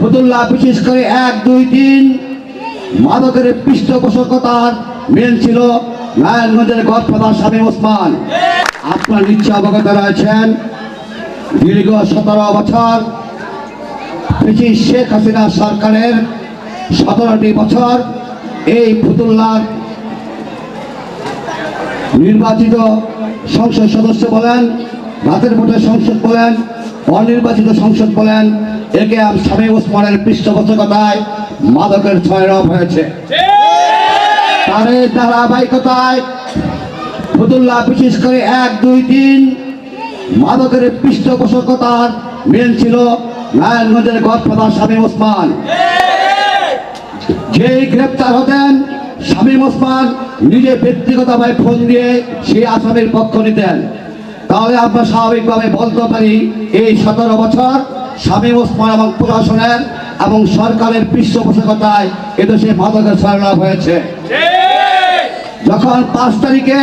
ফতুল্লাহ বিশেষ করে এক, দুই, তিন। মাদকের পৃষ্ঠপোষকতার মেন ছিল নারায়ণগঞ্জের গডফাদার স্বামী ওসমান। আপনার নিশ্চয় অবগত রয়েছেন, দীর্ঘ সতেরো বছর ব্রিটিশ শেখ হাসিনা সরকারের সতেরোটি বছর এই ফতুল্লার নির্বাচিত সংসদ সদস্য বলেন, রাতের ভোটে সংসদ বলেন অনির্বাচিত সংসদ বলেন, একে আম স্বামী ওসমানের পৃষ্ঠপোষকতায় মাদকের ছয়রব হয়েছে। এই ধারাবাহিকতায় ফতুল্লাহ বিশেষ করে এক, দুই, তিন মাদকের পৃষ্ঠপোষকতার মেন ছিল নারায়ণগঞ্জের গডফাদার স্বামী ওসমান যেই গ্রেপ্তার হতেন শামীম ওসমান নিজে ব্যক্তিগতভাবে ফোন দিয়ে সেই আসামির পক্ষ নিতেন। তাহলে আমরা স্বাভাবিকভাবে বলতে পারি, এই সতেরো বছর স্বামী ওসমান এবং প্রশাসনের এবং সরকারের পৃষ্ঠপোষকতায় এদেশে মাদকের সরলাভ হয়েছে। যখন পাঁচ তারিখে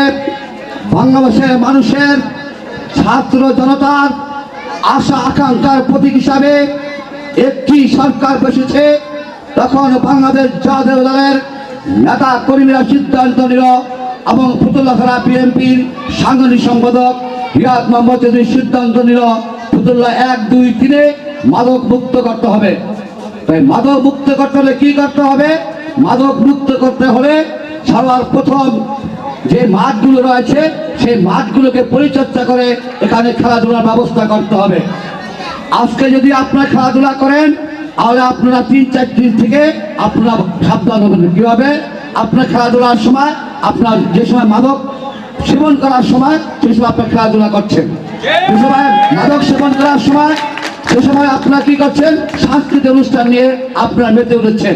বাংলাদেশের মানুষের ছাত্র জনতার আশা, আকাঙ্ক্ষার প্রতীক হিসাবে একটি সরকার বসেছে, তখন বাংলাদেশ জাতীয় দলের নেতা কর্মীরা সিদ্ধান্ত নিল এবং ফুতুল্লাহ বিএনপির সাংগঠনিক সম্পাদক রিয়াদ মোহাম্মদ চৌধুরী সিদ্ধান্ত নিল ফুতুল্লাহ এক, দুই, তিনে মাদক মুক্ত করতে হবে। তাই মাদক মুক্ত করতে হলে কি করতে হবে? মাদক মুক্ত করতে হলে প্রথম যে মাঠগুলো রয়েছে, সেই মাঠগুলোকে পরিচর্যা করে এখানে খেলাধুলার ব্যবস্থা করতে হবে। আজকে যদি আপনারা খেলাধুলা করেন, তাহলে আপনারা তিন, চার দিন থেকে আপনারা সাবধান হবেন। কীভাবে? আপনার খেলাধুলার সময়, আপনার যে সময় মাদক সেবন করার সময় সেই সময় আপনার খেলাধুলা করছেন। যে সময় মাদক সেবন করার সময় সে সময় আপনারা কি করছেন? সাংস্কৃতিক অনুষ্ঠান নিয়ে আপনারা মেতে উঠেছেন।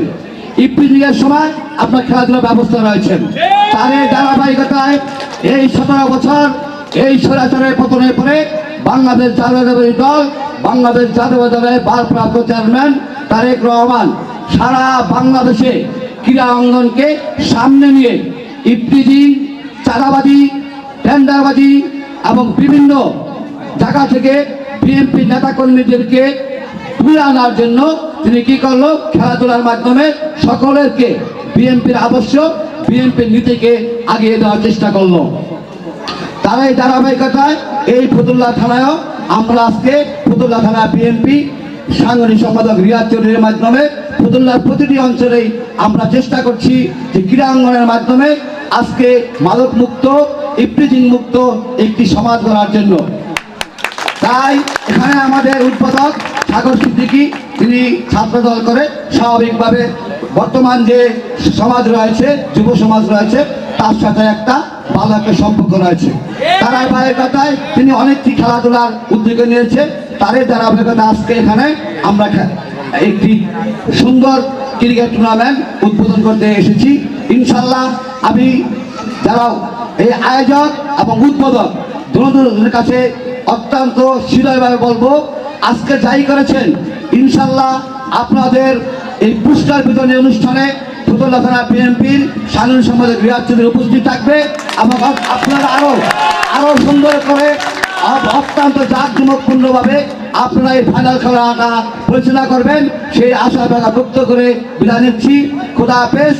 ইপিজিং সময় আপনার খেলাধুলার ব্যবস্থা রয়েছেন। তার এই ধারাবাহিকতায় এই সতেরো বছর, এই স্বৈরাচারের পতনের পরে বাংলাদেশ জাতীয়তাবাদী দল, বাংলাদেশ জাতীয়তাবাদী দলের ভারপ্রাপ্ত চেয়ারম্যান তারেক রহমান সারা বাংলাদেশে ক্রীড়া অঙ্গনকে সামনে নিয়ে ইফতিজিং চাঁদাবাজি, টেন্ডারবাজি এবং বিভিন্ন জায়গা থেকে বিএনপি নেতাকর্মীদেরকে তুলে আনার জন্য তিনি কি করল? খেলাধুলার মাধ্যমে সকলেরকে বিএনপির আবশ্যক বিএনপির নীতিকে আগিয়ে দেওয়ার চেষ্টা করল। তার এই ধারাবাহিকতায় এই ফতুল্লা থানায়ও আমরা আজকে ফতুল্লা থানা বিএনপি সাংগঠনিক সম্পাদক রিয়াজ চৌধুরীর মাধ্যমে ফতুল্লার প্রতিটি অঞ্চলেই আমরা চেষ্টা করছি যে ক্রীড়াঙ্গনের মাধ্যমে আজকে মাদক মুক্ত ইফ্রিজিং মুক্ত একটি সমাজ গড়ার জন্য। তাই এখানে আমাদের উদ্বোধক সাগর সিদ্দিকী, তিনি ছাত্রদল করে স্বাভাবিকভাবে বর্তমান যে সমাজ রয়েছে, যুব সমাজ রয়েছে, তার সাথে একটা ভালো সম্পর্ক রয়েছে। তার ধারাবাহিকতায় তিনি অনেকটি খেলাধুলার উদ্যোগে নিয়েছে, তারই ধারাবাহিকতা আজকে এখানে আমরা একটি সুন্দর ক্রিকেট টুর্নামেন্ট উদ্বোধন করতে এসেছি। ইনশাল্লাহ আমি যারা এই আয়োজক এবং উদ্বোধক দুজনের কাছে অত্যন্ত হৃদয়ভাবে বলব, আজকে যাই করেছেন ইনশাল্লাহ আপনাদের এই পুরস্কার বিতরণী অনুষ্ঠানে ফুতুল্লাহ থানা বিএনপির সাধারণ সম্পাদক রিয়াজ চৌধুরী উপস্থিত থাকবে এবং আপনারা আরও আরও সুন্দর করে অত্যন্ত জাঁকজমকপূর্ণভাবে আপনারা এই ফাইনাল আঁকা পরিচালনা করবেন। সেই আশা ব্যক্ত করে বিদায় নিচ্ছি। খোদা হাফেজ।